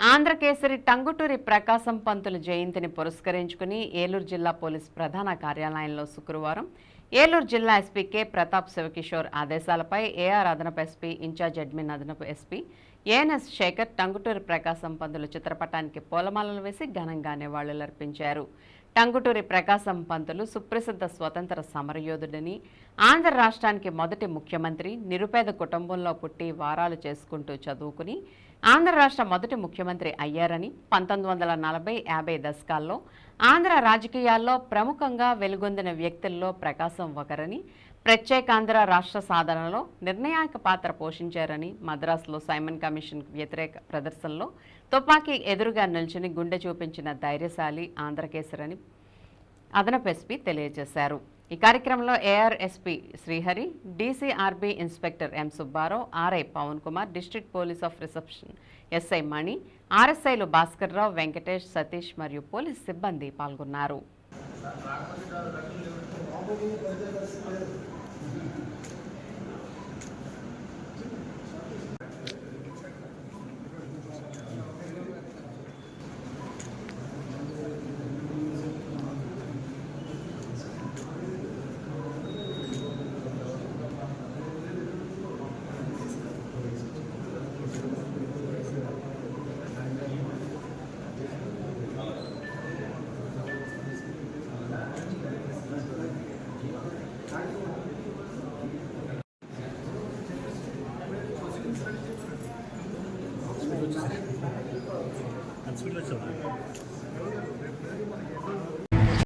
ఆంధ్రకేసరి టంగుటూరి ప్రకాశం పంతులు జయంతిని పురస్కరించుకుని ఏలూరు జిల్లా పోలీస్ ప్రధాన కార్యాలయంలో శుక్రవారం ఏలూరు జిల్లా ఎస్పీ కె. ప్రతాప్ శివకిషోర్ ఆదేశాలపై ఏఆర్ అదనపు ఎస్పీ ఇన్ఛార్జ్ అడ్మిన్ అదనపు ఎస్పీ ఏఎన్ఎస్ శేఖర్ టంగుటూరి ప్రకాశం పంతులు చిత్రపటానికి పూలమాలలు వేసి ఘనంగా నివాళులర్పించారు. టంగుటూరి ప్రకాశం పంతులు సుప్రసిద్ధ స్వతంత్ర సమరయోధుడని ఆంధ్ర రాష్ట్రానికి మొదటి ముఖ్యమంత్రి నిరుపేద కుటుంబంలో పుట్టి వారాలు చేసుకుంటూ చదువుకుని ఆంధ్ర రాష్ట్ర మొదటి ముఖ్యమంత్రి అయ్యారని పంతొమ్మిది వందల నలభై యాభై దశకాల్లో ఆంధ్ర రాజకీయాల్లో ప్రముఖంగా వెలుగొందిన వ్యక్తుల్లో ప్రకాశం ఒకరని ప్రత్యేకాంధ్ర రాష్ట్ర సాధనలో నిర్ణాయక పాత్ర పోషించారని మద్రాసులో సైమన్ కమిషన్ వ్యతిరేక ప్రదర్శనలో తుపాకీ ఎదురుగా నిల్చుని గుండె చూపించిన ధైర్యశాలి ఆంధ్రకేసరని అదనపు ఎస్పీ తెలియజేశారు. ఈ కార్యక్రమంలో AR SP Srihari DCRB inspector M Subbarao RI Pavan Kumar district police of reception SI Mani ఆర్ఎస్ఐలు Bhaskarrao Venkatesh Satish మరియు పోలీస్ సిబ్బంది పాల్గొన్నారు. 소리가 있잖아요.